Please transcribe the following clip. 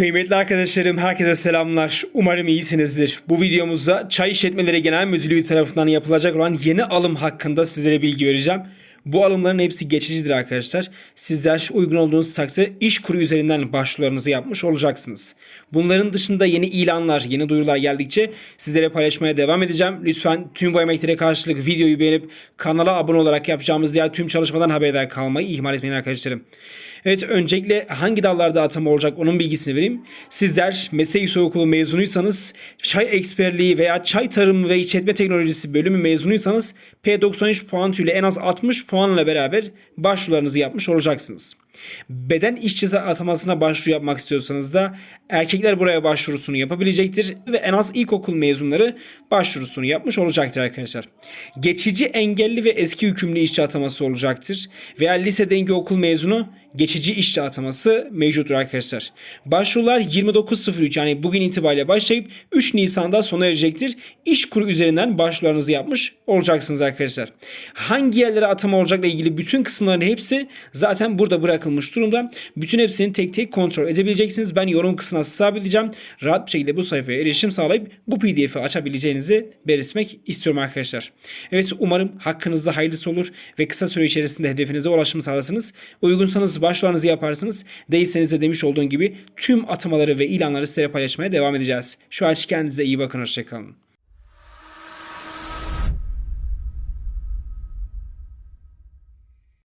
Kıymetli arkadaşlarım herkese selamlar. Umarım iyisinizdir. Bu videomuzda Çay İşletmeleri Genel Müdürlüğü tarafından yapılacak olan yeni alım hakkında sizlere bilgi vereceğim. Bu alımların hepsi geçicidir arkadaşlar. Sizler uygun olduğunuz takdirde iş kuru üzerinden başvurularınızı yapmış olacaksınız. Bunların dışında yeni ilanlar, yeni duyurular geldikçe sizlere paylaşmaya devam edeceğim. Lütfen tüm bu emeklere karşılık videoyu beğenip kanala abone olarak yapacağımız diğer tüm çalışmadan haberdar kalmayı ihmal etmeyin arkadaşlarım. Evet öncelikle hangi dallarda atama olacak onun bilgisini vereyim. Sizler meslek yüksek okulu mezunuysanız çay eksperliği veya çay tarımı ve işletme teknolojisi bölümü mezunuysanız P93 puan ile en az 60 puanla beraber başvurularınızı yapmış olacaksınız. Beden işçisi atamasına başvuru yapmak istiyorsanız da erkekler buraya başvurusunu yapabilecektir ve en az ilkokul mezunları başvurusunu yapmış olacaktır arkadaşlar. Geçici engelli ve eski hükümlü işçi ataması olacaktır. Veya lise denge okul mezunu geçici işçi ataması mevcuttur arkadaşlar. Başvurular 29.03 yani bugün itibariyle başlayıp 3 Nisan'da sona erecektir. İş kuru üzerinden başvurularınızı yapmış olacaksınız arkadaşlar. Hangi yerlere atama olacakla ilgili bütün kısımların hepsi zaten burada bırakılmış durumda. Bütün hepsini tek tek kontrol edebileceksiniz. Ben yorum kısmına sabitleyeceğim. Rahat bir şekilde bu sayfaya erişim sağlayıp bu pdf'i açabileceğinizi belirtmek istiyorum arkadaşlar. Evet umarım hakkınızda hayırlısı olur ve kısa süre içerisinde hedefinize ulaşım sağlarsınız. Uygunsanız başvurularınızı yaparsınız. Değilseniz de demiş olduğum gibi tüm atamaları ve ilanları size paylaşmaya devam edeceğiz. Şu an kendinize iyi bakın. Hoşçakalın.